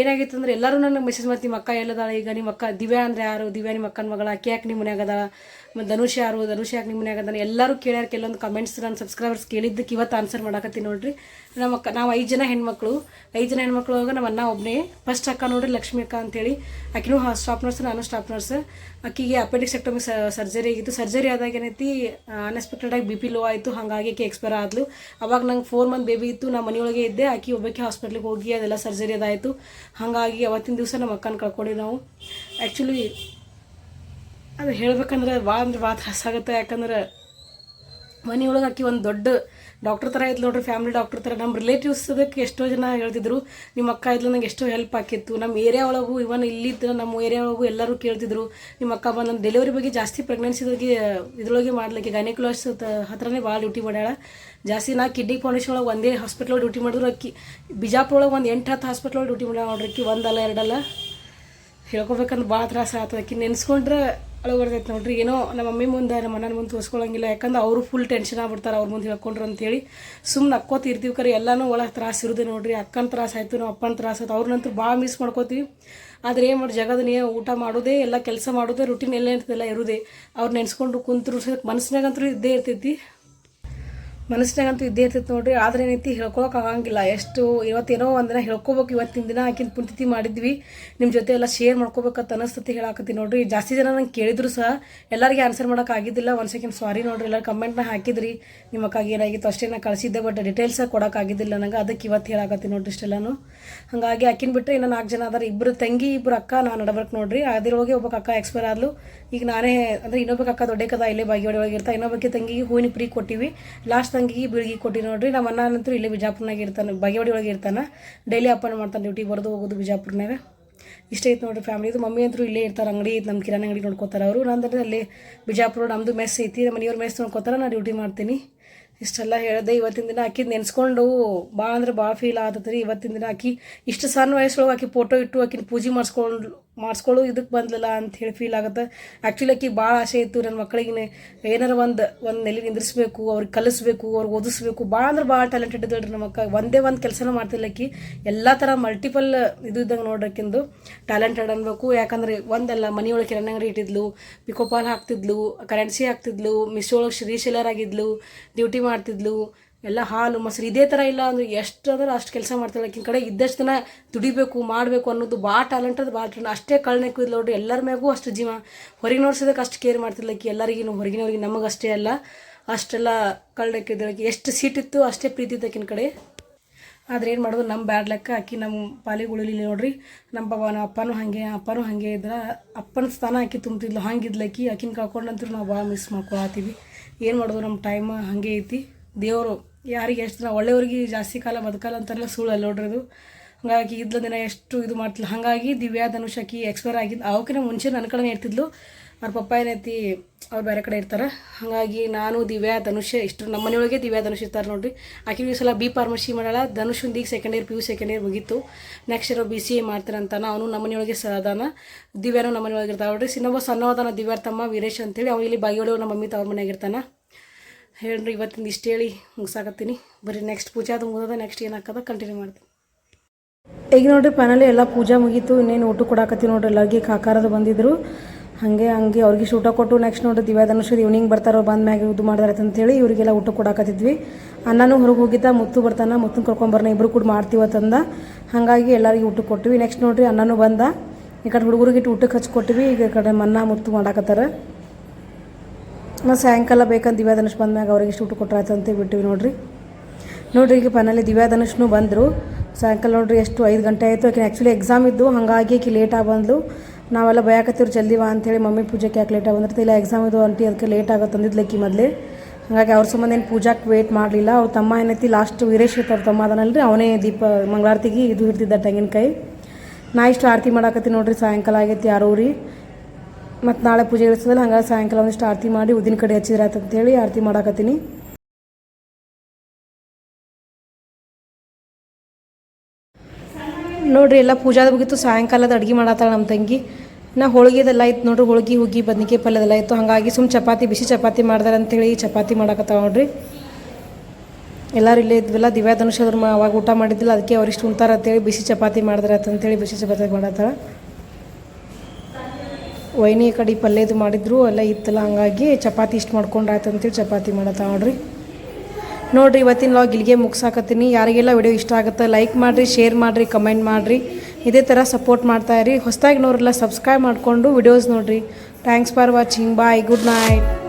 ಏನಾಗಿತ್ತು ಅಂದ್ರೆ ಎಲ್ಲರೂ ನನಗೆ ಮೆಸೇಜ್ ಮಾಡ್ತೀನಿ ಅಕ್ಕ ಎಲ್ಲದಾಳ, ಈಗ ನಿಮ್ಮ ಅಕ್ಕ ದಿವ್ಯಾ ಅಂದ್ರೆ ಯಾರು? ದಿವ್ಯಾ ನಿಮ್ಮ ಅಕ್ಕನ ಮಗಳ, ಆಕೆ ಯಾಕೆ ನಿಮ್ಮ ಮನ್ಯಾಗ ಮತ್ತು ಧನುಷ್ ಯಾರು? ಧನುಷ್ ಯಾಕೆ ನಿಮ್ಮ ಮನ್ಯಾಗ ಎಲ್ಲರೂ ಕೇಳ್ಯಾರ, ಕೆಲವೊಂದು ಕಮೆಂಟ್ಸ್ ನನ್ನ ಸಬ್ಸ್ಕ್ರೈಬರ್ಸ್ ಕೇಳಿದ್ದಕ್ಕೆ ಇವತ್ತು ಆನ್ಸರ್ ಮಾಡಕತ್ತೀನಿ ನೋಡ್ರಿ. ನಮ್ಮ ಅಕ್ಕ, ನಾವು ಐದು ಜನ ಹೆಣ್ಮಕ್ಳು. ಐದು ಜನ ಹೆಣ್ಮಕ್ಳು ಒಳಗೆ ನಮ್ಮ ಅಣ್ಣ ಒಬ್ಬನೇ ಫಸ್ಟ್ ಅಕ್ಕ ನೋಡ್ರಿ, ಲಕ್ಷ್ಮಿ ಅಕ್ಕ ಅಂತೇಳಿ. ಆಕಿನೂ ಸ್ಟಾಪ್ ನರ್ಸ್ ನಾನು ಸ್ಟಾಪ್ ನರ್ಸ್ ಆಕಿಗೆ ಅಪೆಂಡಿಕ್ಸ್ ಎಕ್ಟಮಿ ಸರ್ಜರಿ ಆಗಿತ್ತು. ಸರ್ಜರಿ ಆದಾಗ ಏನೈತಿ ಅನ್ಎಕ್ಸ್ಪೆಕ್ಟೆಡ್ ಆಗಿ ಬಿ ಪಿ ಲೋ ಆಯಿತು. ಹಾಗಾಗಿ ಆಕೆ ಎಕ್ಸ್ಪೈರ್ ಆದ್ಲು. ಅವಾಗ ನಂಗೆ ಫೋರ್ ಮಂತ್ ಬೇಬಿ ಇತ್ತು. ನಮ್ಮ ಮನೆಯೊಳಗೆ ಇದ್ದೆ. ಆಕಿ ಒಬ್ಬಕ್ಕೆ ಹಾಸ್ಪಿಟ್ಲಿಗೆ ಹೋಗಿ ಅದೆಲ್ಲ ಸರ್ಜರಿ ಅದಾಯಿತು. ಹಾಗಾಗಿ ಅವತ್ತಿನ ದಿವಸ ನಮ್ಮ ಅಕ್ಕನ ಕಳ್ಕೊಂಡಿ ನಾವು. ಆ್ಯಕ್ಚುಲಿ ಅದು ಹೇಳ್ಬೇಕಂದ್ರೆ ಭಾಳ ಅಂದ್ರೆ ಭಾಳ ತ್ರಾಸಾಗುತ್ತೆ ಯಾಕಂದ್ರೆ ಮನೆಯೊಳಗೆ ಆಕಿ ಒಂದು ದೊಡ್ಡ ಡಾಕ್ಟರ್ ಥರ ಆಯ್ತು ನೋಡ್ರಿ ಫ್ಯಾಮಿಲಿ ಡಾಕ್ಟರ್ ಥರ ನಮ್ಮ ರಿಲೇಟಿವ್ಸ್ ಅದಕ್ಕೆ ಎಷ್ಟೋ ಜನ ಹೇಳ್ತಿದ್ರು, ನಿಮ್ಮ ಅಕ್ಕ ಇದ್ಲು ನಂಗೆ ಎಷ್ಟೋ ಹೆಲ್ಪ್ ಆಕಿತ್ತು. ನಮ್ಮ ಏರಿಯಾ ಒಳಗೂ ಇವನ್ ಇಲ್ಲಿದ್ದ ನಮ್ಮ ಏರಿಯಾ ಒಳಗೂ ಎಲ್ಲರೂ ಕೇಳ್ತಿದ್ರು, ನಿಮ್ಮ ಅಕ್ಕ ಬಂದು ನನ್ನ ಡೆಲಿವರಿ ಬಗ್ಗೆ ಜಾಸ್ತಿ ಪ್ರೆಗ್ನೆನ್ಸಿ ಬಗ್ಗೆ ಇದ್ರೊಳಗೆ ಮಾಡ್ಲಿಕ್ಕೆ ಗೈನಿಕಲಾಸ್ ಹತ್ರನೇ ಭಾಳ ಡ್ಯೂಟಿ ಮಾಡ್ಯಾಳ ಜಾಸ್ತಿ ನಾ ಕಿಡ್ನಿ ಫೌಂಡೇಶನ್ ಒಳಗೆ ಒಂದೇ ಹಾಸ್ಪಿಟ್ಲ್ ಡ್ಯೂಟಿ ಮಾಡಿದ್ರು, ಅಕ್ಕಿ ಬಿಜಾಪುರ ಒಳಗೆ ಒಂದು ಎಂಟು, ಹತ್ತು ಹಾಸ್ಪಿಟ್ಲ್ ಒಳಗೆ ಡ್ಯೂಟಿ ಮಾಡ್ಯಾಳ ನೋಡ್ರಿ ಅಕ್ಕಿ, ಒಂದಲ್ಲ ಎರಡಲ್ಲ. ಹೇಳ್ಕೊಬೇಕಂದ್ರೆ ಭಾಳ ತ್ರಾಸ ಆಗ್ತದೆ ಆಕಿ ನೆನೆಸ್ಕೊಂಡ್ರೆ ಅಳು ಬರ್ತೈತೆ ನೋಡ್ರಿ. ಏನೋ ನಮ್ಮ ಮಮ್ಮಿ ಮುಂದೆ ನಮ್ಮ ಅಣ್ಣನ ಮುಂದೆ ತೋರಿಸ್ಕೊಳಂಗಿಲ್ಲ. ಯಾಕಂದ್ರೆ ಅವರು ಫುಲ್ ಟೆನ್ಷನ್ ಆಗ್ಬಿಡ್ತಾರೆ ಅವ್ರ ಮುಂದೆ ಹೇಳ್ಕೊಂಡ್ರು ಅಂತೇಳಿ. ಸುಮ್ಮನೆ ಅಕ್ಕೋತ ಇರ್ತೀವಿ ಕರೆ, ಎಲ್ಲನೂ ಒಳಗೆ ತ್ರಾಸ ಇರೋದು ನೋಡ್ರಿ. ಅಕ್ಕನ ತ್ರಾಸ ಆಯಿತು, ನಮ್ಮ ಅಪ್ಪನ ತ್ರಾಸ ಆಯ್ತು. ಅವ್ರನ್ನಂತೂ ಭಾಳ ಮಿಸ್ ಮಾಡ್ಕೋತೀವಿ. ಆದರೆ ಏನು ಮಾಡಿ ಜಗದ ಊಟ ಮಾಡೋದೇ, ಎಲ್ಲ ಕೆಲಸ ಮಾಡೋದೇ ರುಟೀನ್ ಎಲ್ಲ ಇರ್ತದೆಲ್ಲ, ಇರೋದೇ. ಅವ್ರು ನೆನೆಸ್ಕೊಂಡು ಕುಂತರು ಮನಸ್ಸಿನಾಗಂತೂ ಇದ್ದೇ ಇರ್ತೈತಿ. ಮನಸ್ಸಿನಾಗಂತೂ ಇದ್ದೇ ಇರ್ತೈತೆ ನೋಡ್ರಿ. ಆದ್ರೆ ಏನೈತಿ ಹೇಳ್ಕೊಳಕ್ ಆಗಂಗಿಲ್ಲ. ಎಷ್ಟು ಇವತ್ತೇನೋ ಒಂದಿನ ಹೇಳ್ಕೊಬೇಕು ಇವತ್ತಿನ ದಿನ, ಆಕಿನ ಪುಣ್ಯತಿ ಮಾಡಿದ್ವಿ. ನಿಮ್ಮ ಜೊತೆ ಎಲ್ಲ ಶೇರ್ ಮಾಡ್ಕೋಬೇಕಂತ ಅನಸ್ತತಿ ಹೇಳಾಕತ್ತಿ ನೋಡ್ರಿ. ಜಾಸ್ತಿ ಜನ ನಂಗೆ ಕೇಳಿದ್ರು ಸಹ. ಎಲ್ಲರಿಗೆ ಆನ್ಸರ್ ಮಾಡೋಕೆ ಆಗಿದ್ದಿಲ್ಲ. ಒಂದು ಸೆಕೆಂಡ್ ಸಾರಿ ನೋಡ್ರಿ. ಎಲ್ಲರೂ ಕಮೆಂಟ್ನ ಹಾಕಿದ್ರಿ. ನಿಮ್ಮ ಏನಾಗಿತ್ತು ಅಷ್ಟೇ ನಾ ಕಳಿಸಿದ್ದೆ ಬಟ್ ಡೀಟೇಲ್ಸ್ ಕೊಡಕ್ ಆಗಿದ್ದಿಲ್ಲ ನಂಗೆ. ಅದಕ್ಕೆ ಇವತ್ತು ಹೇಳಾಕತ್ತಿ ನೋಡ್ರಿ ಇಷ್ಟೆಲ್ಲಾನು. ಹಾಗಾಗಿ ಆಕಿನ ಬಿಟ್ಟರೆ ಇನ್ನು ನಾಲ್ಕು ಜನ ಅದಾರ. ಇಬ್ಬರು ತಂಗಿ ಇಬ್ಬರು ಅಕ್ಕ, ನಾನು ನಡಬರ್ಕ್ ನೋಡ್ರಿ. ಅದ್ರೊಳಗೆ ಒಬ್ಬ ಅಕ್ಕ ಎಕ್ಸ್ಪೈರ್ ಆದ್ಲು. ಈಗ ನಾನೇ ಅಂದರೆ ಇನ್ನೊಬ್ಬ ಅಕ್ಕ ದೊಡ್ಡ ಕದ ಇಲ್ಲೇ ಒಳಗೆ ಇರ್ತಾ ಇನ್ನೊಬ್ಬಕ್ಕೆ ತಂಗಿಗೆ ಹೂವಿನ ಪ್ರೀ ಕೊಟ್ಟಿವಿ. ಲಾಸ್ಟ್ ತಂಗಿಗೆ ಬಿಳಿಗೆ ಕೊಟ್ಟಿ ನೋಡ್ರಿ. ನಮ್ಮ ಅಣ್ಣ ಅಂತೂ ಇಲ್ಲೇ ಬಿಜಾಪುರ್ನಾಗ ಇರ್ತಾನೆ ಬಗೆವಾಡಿ ಒಳಗೆ ಇರ್ತಾನೆ. ಡೈಲಿ ಅಪ್ಪನ ಮಾಡ್ತಾನೆ ಡ್ಯೂಟಿ ಬರೆದು ಹೋಗೋದು ಬಿಜಾಪುರ್ನಾಗ. ಇಷ್ಟ ಐತೆ ನೋಡ್ರಿ ಫ್ಯಾಮಿಲಿದು ಮಮ್ಮಿ ಅಂತೂ ಇಲ್ಲೇ ಇರ್ತಾರೆ, ಅಂಗಡಿ ಐತೆ ನಮ್ಮ ಕಿರಾಣಿ ಅಂಗಡಿ ನೋಡ್ಕೋತಾರೆ ಅವರು. ನಂದ್ರೆ ಅಲ್ಲಿ ಬಿಜಾಪುರ ನಮ್ಮದು ಮೆಸ್ ಐತಿ, ನಮ್ಮ ಮನೆಯವ್ರ ಮೆಸ್ ನೋಡ್ಕೋತಾರೆ ನಾನು ಡ್ಯೂಟಿ ಮಾಡ್ತೀನಿ. ಇಷ್ಟೆಲ್ಲ ಹೇಳಿದೆ, ಇವತ್ತಿನ ದಿನ ಆಕಿ ನೆನೆಸ್ಕೊಂಡು ಭಾಳ ಅಂದ್ರೆ ಭಾಳ ಫೀಲ್ ಆತತ್ರಿ. ಇವತ್ತಿನ ದಿನ ಆಕಿ ಇಷ್ಟು ಸಣ್ಣ ವಯಸ್ಸೊಳಗೆ ಆಕಿ ಫೋಟೋ ಇಟ್ಟು ಆಕಿನ ಪೂಜೆ ಮಾಡಿಸ್ಕೊಂಡು ಮಾಡಿಸ್ಕೊಳ್ಳು ಇದಕ್ಕೆ ಬಂದ್ಲಲ್ಲ ಅಂತ ಹೇಳಿ ಫೀಲ್ ಆಗುತ್ತೆ. ಆ್ಯಕ್ಚುಲಿ ಆಕಿ ಭಾಳ ಆಸೆ ಇತ್ತು ನನ್ನ ಮಕ್ಕಳಿಗೆ ಏನಾರ ಒಂದು ಒಂದು ನೆಲೆ ನಿಂದ್ರಿಸಬೇಕು, ಅವ್ರಿಗೆ ಕಲಿಸ್ಬೇಕು, ಅವ್ರಿಗೆ ಓದಿಸ್ಬೇಕು. ಭಾಳ ಅಂದ್ರೆ ಭಾಳ ಟ್ಯಾಲೆಂಟೆಡ್ ಇದ್ದಳ್ರಿ ನಮ್ಮ ಅಕ್ಕ. ಒಂದೇ ಒಂದು ಕೆಲಸನ ಮಾಡ್ತಿಲ್ಲ ಆಕಿ. ಎಲ್ಲ ಥರ ಮಲ್ಟಿಪಲ್ ಇದು ಇದ್ದಂಗೆ ನೋಡ್ರಕ್ಕಿಂದು ಟ್ಯಾಲೆಂಟೆಡ್ ಅನ್ಬೇಕು. ಯಾಕಂದ್ರೆ ಒಂದಲ್ಲ, ಮನೆಯೊಳಗೆ ಕಿರಣ್ ಅಂಗಡಿ ಇಟ್ಟಿದ್ಲು ಪಿಕೋಪಾಲ್ ಹಾಕ್ತಿದ್ಲು ಕರೆನ್ಸಿ ಹಾಕ್ತಿದ್ಲು ಮಿಸ್ ಒಳಗೆ ಶ್ರೀಶೈಲರ್ ಆಗಿದ್ಲು ಡ್ಯೂಟಿ ಮಾಡ್ತಿದ್ಲು ಎಲ್ಲ ಹಾಲು ಮೊಸರು ಇದೇ ಥರ ಇಲ್ಲ ಅಂದ್ರೆ ಎಷ್ಟು ಅಂದ್ರೆ ಅಷ್ಟು ಕೆಲಸ ಮಾಡ್ತಾಳೆ. ಆಕಿನ ಕಡೆ ಇದ್ದಷ್ಟು ದಿನ ದುಡಿಬೇಕು, ಮಾಡಬೇಕು ಅನ್ನೋದು ಭಾಳ ಟ್ಯಾಲೆಂಟ್ ಅದು ಭಾಳ ಟ್ಯಾಲೆಂಟ್ ಅಷ್ಟೇ ಕಳ್ನೆಕ್ಕು ಇಲ್ಲ ನೋಡ್ರಿ ಎಲ್ಲರ ಮ್ಯಾಗೂ ಅಷ್ಟು ಜೀವ. ಹೊರಗೆ ನೋಡ್ಸೋದಕ್ಕೆ ಅಷ್ಟು ಕೇರ್ ಮಾಡ್ತಿಲ್ಲ ಆಕಿ. ಎಲ್ಲರಿಗೂ ಹೊರಗಿನವ್ರಿಗೆ ನಮಗೆ ಅಷ್ಟೇ ಅಲ್ಲ. ಅಷ್ಟೆಲ್ಲ ಕಳ್ನೆಕ್ಕಿದ್ದಳಕಿ ಎಷ್ಟು ಸೀಟಿತ್ತು ಅಷ್ಟೇ ಪ್ರೀತಿ ಇತ್ತು ಆಕಿನ ಕಡೆ. ಆದ್ರೆ ಏನು ಮಾಡೋದು? ನಮ್ಮ ಬ್ಯಾಡ್ ಲೆಕ್ಕ ಆಕಿ ನಮ್ಮ ಪಾಲಿಗೆ ಉಳಿಲಿಲ್ಲ ನೋಡ್ರಿ. ನಮ್ಮ ಬಾಬಾ ನಮ್ಮ ಅಪ್ಪನೂ ಹಾಗೆ ಅಪ್ಪನೂ ಹಾಗೆ ಇದ್ರೆ ಅಪ್ಪನ ಸ್ಥಾನ ಆಕಿ ತುಂಬ್ತಿದ್ಲು. ಹಂಗಿದ್ಲಕ್ಕಿ ಆಕಿನ ಕಳ್ಕೊಂಡಂತೂ ನಾವು ಭಾಳ ಮಿಸ್ ಮಾಡ್ಕೊಳತ್ತೀವಿ. ಏನು ಮಾಡೋದು? ನಮ್ಮ ಟೈಮ್ ಹಾಗೆ ಐತಿ. ದೇವರು ಯಾರಿಗೆ ಎಷ್ಟು ದಿನ ಒಳ್ಳೆಯವ್ರಿಗೆ ಜಾಸ್ತಿ ಕಾಲ ಬದುಕಲ್ಲ ಅಂತಾರಲ್ಲ, ಸುಳ್ಳು ಅಲ್ಲ ನೋಡ್ರದು. ಹಾಗಾಗಿ ಇದ್ಲ ದಿನ ಎಷ್ಟು ಇದು ಮಾಡ್ತಿಲ್ಲ ಹಾಗಾಗಿ ದಿವ್ಯಾ, ಧನುಷ್ ಆಕಿ ಎಕ್ಸ್ಪೈರ್ ಆಗಿದ್ದು ಅವಕ್ಕಿಂತ ಮುಂಚೆ ನನ್ನ ಕಡೆ ಇರ್ತಿದ್ಲು. ಅವ್ರ ಪಪ್ಪ ಏನೈತಿ, ಅವ್ರು ಬೇರೆ ಕಡೆ ಇರ್ತಾರೆ. ಹಾಗಾಗಿ ನಾನು, ದಿವ್ಯಾ, ಧನುಷ್ ಇಷ್ಟು ನಮ್ಮ ಮನೆಯೊಳಗೆ ದಿವ್ಯಾ, ಧನುಷ್ ಇರ್ತಾರೆ ನೋಡ್ರಿ. ಆಕೆ ಈ ಸಲ ಬಿ ಫಾರ್ಮಸಿ ಮಾಡಲ್ಲ. ಧನುಷ್ ಒಂದು ಈಗ second year P U second year ಮುಗೀತು. Next year B C A ಮಾಡ್ತಾರಂತಾನ ಅವನು ನಮ್ಮ ಮನೆಯೊಳಗೆ ಸದಾನ. ದಿವ್ಯಾನು ನಮ್ಮ ಮನೆಯೊಳಗೆ ಇರ್ತಾವೆ ನೋಡ್ರಿ. ಸಿನ್ನೊಬ್ಬ ಸಣ್ಣವಾದಾನ ದಿವ್ಯಾರ್ ತಮ್ಮ ವೀರೇಶ್ ಅಂತೇಳಿ. ಅವ್ನು ಇಲ್ಲಿ ಬಾಗಿಯೊಳಗೆ ನಮ್ಮ ಮಮ್ಮಿ ತವ್ರ ಮನೆಯಾಗ ಇರ್ತಾನ. ಹೇಳ್ರಿ, ಇವತ್ತಿಂದ ಇಷ್ಟು ಹೇಳಿ ಮುಗಿಸಾಕತ್ತೀನಿ. ಬರೀ ನೆಕ್ಸ್ಟ್ ಪೂಜಾದು ಮುಗಿದ ನೆಕ್ಸ್ಟ್ ಏನಾಕದ ಕಂಟಿನ್ಯೂ ಮಾಡ್ತೀನಿ. ಈಗ ನೋಡ್ರಿ ಫೈನಲಿ ಎಲ್ಲ ಪೂಜಾ ಮುಗೀತು, ಇನ್ನೇನು ಊಟ ಕೊಡಾಕತ್ತೀವಿ ನೋಡ್ರಿ, ಎಲ್ಲರಿಗೆ ಕಾಕಾರದ ಬಂದಿದ್ರು. ಹಾಗೆ ಹಂಗೆ ಅವ್ರಿಗೆ ಊಟ ಕೊಟ್ಟು ನೆಕ್ಸ್ಟ್ ನೋಡ್ರಿ ದಿವ್ಯಾ ಧನುಷ್ ಈವ್ನಿಂಗ್ ಬರ್ತಾರೋ, ಬಂದ ಮ್ಯಾಗೆ ಇದು ಮಾಡಿದಾರೆ ಅಂತೇಳಿ ಇವರಿಗೆಲ್ಲ ಊಟ ಕೊಡಾಕತ್ತಿದ್ವಿ. ಅನ್ನನೂ ಹೊರಗೆ ಹೋಗಿದ್ದ, ಮುತ್ತು ಬರ್ತಾನ, ಮುತ್ತನ ಕರ್ಕೊಂಬರ್ನ ಇಬ್ಬರು ಕೂಡ ಮಾಡ್ತೀವತ್ತಂದ ಹಾಗಾಗಿ ಎಲ್ಲರಿಗೆ ಊಟ ಕೊಟ್ಟಿವಿ ನೆಕ್ಸ್ಟ್ ನೋಡ್ರಿ ಅನ್ನನೂ ಬಂದ. ಈ ಕಡೆ ಹುಡುಗರಿಗೆ ಊಟಕ್ಕೆ ಹಚ್ಕೊಟ್ಟಿವಿ ಈಗ ಕಡೆ ಮನ್ನ ಮುತ್ತು ಮಾಡಾಕತ್ತಾರ. ಮತ್ತು ಸಾಯಂಕಾಲ ಬೇಕಂತ ದಿವ್ಯಾ ಧನುಷ್ ಬಂದ್ಮ್ಯಾಗ ಅವ್ರಿಗೆ ಇಷ್ಟು ಊಟ ಕೊಟ್ರಾಯ್ತು ಅಂತ ಬಿಟ್ಟಿವಿ ನೋಡ್ರಿ. ನೋಡ್ರಿ ಈಗ ಫೈನಲಿ ದಿವ್ಯಾ ಧನುಷ್ನು ಬಂದರು. ಸಾಯಂಕಾಲ ನೋಡ್ರಿ, ಎಷ್ಟು ಐದು ಗಂಟೆ ಆಯಿತು. ಆಕೆ ಆ್ಯಕ್ಚುಲಿ ಎಕ್ಸಾಮ್ ಇದ್ದು, ಹಾಗಾಗಿ ಆಕೆ ಲೇಟಾಗಿ ಬಂದ್ಲು. ನಾವೆಲ್ಲ ಭಯಕತ್ತಿರು ಜಲ್ದಿ ವಾ ಅಂಥೇಳಿ ಮಮ್ಮಿ ಪೂಜೆಗೆ ಯಾಕೆ ಲೇಟಾಗಿ ಬಂದಿರ್ತಿ. ಇಲ್ಲ ಎಕ್ಸಾಮ್ ಇದು ಅಂಟಿ ಅದಕ್ಕೆ ಲೇಟ್ ಆಗುತ್ತೆ ಅಂದಿದ್ಲಕ್ಕಿ ಮೊದಲೇ. ಹಾಗಾಗಿ ಅವ್ರ ಸಂಬಂಧ ಏನು ಪೂಜಾಕ್ಕೆ ವೇಟ್ ಮಾಡಲಿಲ್ಲ. ಅವ್ರ ತಮ್ಮ ಏನೈತಿ ಲಾಸ್ಟ್ ವೀರೇಶ್ ಇರ್ತಾರೆ ತಮ್ಮ ಅದನಲ್ರಿ. ಅವನೇ ದೀಪ, ಮಂಗಳಾರತಿಗೆ ಇದು ಇರ್ತಿದ್ದ ತೆಂಗಿನಕಾಯಿ. ನಾ ಇಷ್ಟು ಆರತಿ ಮಾಡಾಕತ್ತಿ ನೋಡ್ರಿ, ಸಾಯಂಕಾಲ ಆಗೈತಿ ಯಾರೂರಿ. ಮತ್ತು ನಾಳೆ ಪೂಜೆ ಇರ್ತದಲ್ಲ ಹಂಗಾಗಿ ಸಾಯಂಕಾಲ ಒಂದಿಷ್ಟು ಆರತಿ ಮಾಡಿ ಉದ್ದಿನ ಕಡೆ ಹಚ್ಚಿದ್ರೆ ಆಯ್ತು ಅಂತೇಳಿ ಆರತಿ ಮಾಡಾಕತ್ತೀನಿ. ನೋಡ್ರಿ, ಎಲ್ಲ ಪೂಜಾದ ಮುಗಿತು, ಸಾಯಂಕಾಲದ ಅಡುಗೆ ಮಾಡತ್ತಾಳ ನಮ್ಮ ತಂಗಿ. ನಾ ಹೋಳಿಗೆದೆಲ್ಲ ಇತ್ತು ನೋಡ್ರಿ, ಹೋಳಿಗೆ, ಹುಗ್ಗಿ, ಬದ್ನಿಕಾಯಿ ಪಲ್ಯದೆಲ್ಲ ಇತ್ತು ಹಾಗಾಗಿ ಸುಮ್ಮ ಚಪಾತಿ, ಬಿಸಿ ಚಪಾತಿ ಮಾಡ್ದಾರ ಅಂತೇಳಿ ಚಪಾತಿ ಮಾಡಾಕತ್ತಾವ ನೋಡ್ರಿ. ಎಲ್ಲರೂ ಇಲ್ಲೇ ಇದ್ವಲ್ಲ, ದಿವ್ಯಾ ಧನುಷ್ ಅದ್ರ ಅವಾಗ ಊಟ ಮಾಡಿದ್ದಿಲ್ಲ, ಅದಕ್ಕೆ ಅವ್ರಿಷ್ಟು ಉಣ್ತಾರ ಅಂತೇಳಿ ಬಿಸಿ ಚಪಾತಿ ಮಾಡಿದ್ರೆ ಅಂತೇಳಿ ಬಿಸಿ ಚಪಾತಿ ಮಾಡತ್ತಾಳ. ವೈನಿ ಕಡೆ ಪಲ್ಯದು ಮಾಡಿದ್ರು ಎಲ್ಲ ಇತ್ತಲ್ಲ, ಹಂಗಾಗಿ ಚಪಾತಿ ಇಷ್ಟು ಆಯ್ತು ಅಂತೇಳಿ ಚಪಾತಿ ಮಾಡತ್ತ ನೋಡ್ರಿ. ನೋಡ್ರಿ, ಇವತ್ತಿನ ಲಾಗ್ ಇಲ್ಲಿಗೆ ಮುಗ್ಸಾಕತ್ತೀನಿ. ಯಾರಿಗೆಲ್ಲ ವಿಡಿಯೋ ಇಷ್ಟ ಆಗುತ್ತೆ ಲೈಕ್ ಮಾಡಿರಿ ಶೇರ್ ಮಾಡಿರಿ ಕಮೆಂಟ್ ಮಾಡಿರಿ. ಇದೇ ಥರ ಸಪೋರ್ಟ್ ಮಾಡ್ತಾ ಇರಿ. ಹೊಸದಾಗಿ ನೋಡ್ರಲ್ಲ ಸಬ್ಸ್ಕ್ರೈಬ್ ಮಾಡಿಕೊಂಡು ವಿಡಿಯೋಸ್ ನೋಡಿರಿ. Thanks for watching bye good night